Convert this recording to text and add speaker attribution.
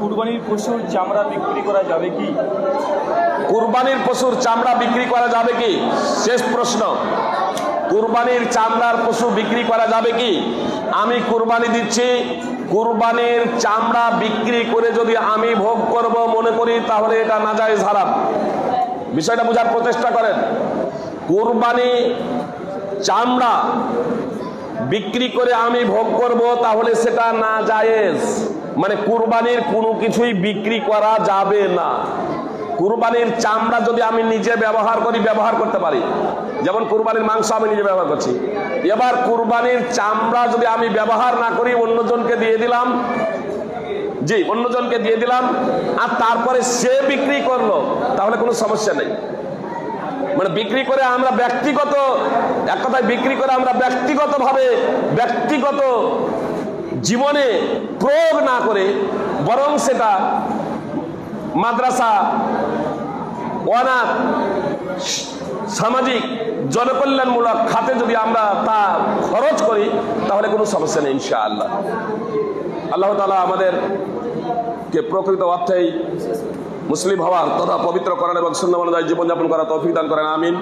Speaker 1: কুরবানির পশুর চামড়া বিক্রি করা যাবে কি?
Speaker 2: কুরবানির পশুর চামড়া বিক্রি করা যাবে কি? শেষ প্রশ্ন। কুরবানির চামড়ার পশু বিক্রি করা যাবে কি? আমি কুরবানি দিচ্ছি, কুরবানির চামড়া বিক্রি করে যদি আমি ভোগ করব মনে করি, তাহলে এটা নাজায়েজ হারাম। বিষয়টা বোঝার প্রচেষ্টা করেন। কুরবানি চামড়া বিক্রি করে আমি ভোগ করব, তাহলে সেটা না জায়েজ মানে কুরবানির কোনো কিছুই বিক্রি করা যাবে না। কুরবানির চামড়া যদি আমি নিজে ব্যবহার করি, ব্যবহার করতে পারি। যেমন কুরবানির মাংস আমি নিজে ব্যবহার করছি। এবার কুরবানির চামড়া যদি আমি ব্যবহার না করি, অন্যজনকে দিয়ে দিলাম। জি, অন্যজনকে দিয়ে দিলাম। আর তারপরে সে বিক্রি করল, তাহলে কোনো সমস্যা নেই। মানে বিক্রি করে আমরা ব্যক্তিগত, এক কথায় বিক্রি করে আমরা ব্যক্তিগতভাবে, ব্যক্তিগত জীবনে প্রয়োগ না করে বরং সেটা মাদ্রাসা, অনাথ, সামাজিক, জনকল্যাণমূলক খাতে যদি আমরা তা খরচ করি, তাহলে কোনো সমস্যা নেই ইনশাআল্লাহ। আল্লাহ তালা আমাদেরকে প্রকৃত অর্থেই মুসলিম হওয়ার তথা পবিত্র করেন এবং সুন্দর জীবনযাপন করা তৌফিক দান করেন আমিন।